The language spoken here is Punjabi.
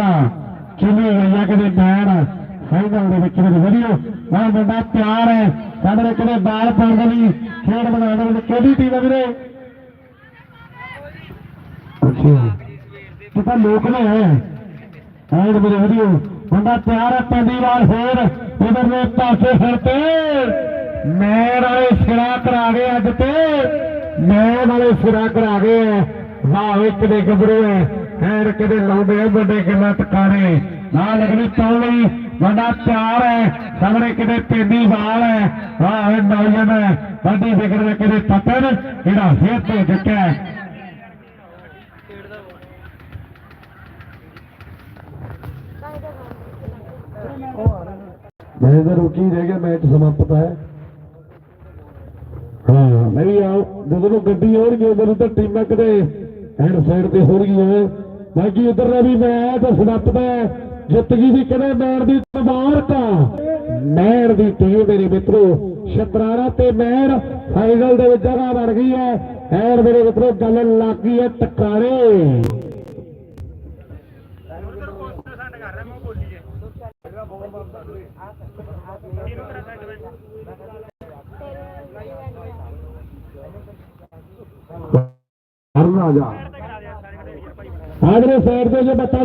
ਜਗ੍ਹਾ ਚੁਣੀ ਹੋਈ ਹੈ ਕਿਤੇ ਫਾਈਨਲ ਦੇ ਵਿੱਚ ਵੀ ਵਧੀਆ ਮੈਂ ਮੁੰਡਾ ਤਿਆਰ ਹੈ। ਸਾਹਮਣੇ ਕਿਤੇ ਬਾਲ ਪਾਉਣ ਦੇ ਲਈ ਖੇਡ ਬਣਾਉਣ ਦੇ ਲਈ ਕਿਹੜੀ ਟੀਮ ਹੈ ਵੀਰੇ? ਕਿਤਾ ਲੋਕ ਨੇ ਹੈ। ਐਡ ਮੇਰੇ ਵੀਡੀਓ ਮੁੰਡਾ ਤਿਆਰ ਹੈ ਪੈਂਦੀ ਵਾਰ ਫੇਰ। ਇਧਰ ਦੇ ਪਾਸੇ ਫਿਰ ਤੇ ਮੈਂ ਵਾਲੇ ਸਿਰਾ ਕਰਾ ਗਏ ਅੱਜ ਤੇ। ਮੈਂ ਵਾਲੇ ਸਿਰਾ ਕਰਾ ਗਏ ਹੈ। ਵਾਹ ਇੱਕ ਗੱਭਰੂ ਹੈ ਐਰ ਕਿਤੇ ਲਾਉਂਦੇ ਵੱਡੇ ਕਿੰਨਾ ਟਕਾਰੇ ਨਾ ਲੱਗਣੀ ਲਈ ਮੁੰਡਾ ਤਿਆਰ ਹੈ, ਸਾਹਮਣੇ ਕਿਤੇ ਪੈਂਦੀ ਵਾਲ ਹੈ। ਵਾਹ ਨੌਜਵਾਨ ਹੈ, ਵੱਡੀ ਫਿਕਰ ਦੇ ਕਿਤੇ ਪਤਨ ਜਿਹੜਾ ਫੇਰ ਤੇ ਜਿੱਤਿਆ। ਮੈਂ ਤਾਂ ਰੁਕੀ ਰਹਿ ਗਿਆ ਮੈਚ ਸਮਾਪਤ ਹੈ। ਹਾਂ, ਮੈਂ ਵੀ ਜਦੋਂ ਗੱਡੀ ਆਉਣਗੇ ਉਦੋਂ ਤਾਂ ਟੀਮਾਂ ਕਿਤੇ ਹੈਂਡ ਸਾਈਡ ਤੇ ਹੋਣਗੀਆਂ ਬਾਕੀ ਉਧਰ ਦਾ ਵੀ ਮੈਚ ਸਮਾਪਤ ਜਿੱਤ ਗਈ ਸੀ ਕਹਿੰਦੇ ਮੈਰ ਦੀ ਤਬਾਰਕਾਂ ਮੈਰ ਦੀ ਟੀਮ ਮੇਰੇ ਮਿੱਤਰੋ, ਸ਼ਤਰਾਰਾ ਤੇ ਮੈਰ ਫਾਈਨਲ ਦੇ ਵਿੱਚ ਜਗ੍ਹਾ ਬਣ ਗਈ ਹੈ। ਐਰ ਮੇਰੇ ਮਿੱਤਰੋ, ਗੱਲ ਲੱਗ ਹੈ ਟਕਾਰੇ। ਕਰਨਾ ਜਾ ਆਗਰੇ ਸਾਈਡ ਤੇ ਜੇ ਬੱਤਾ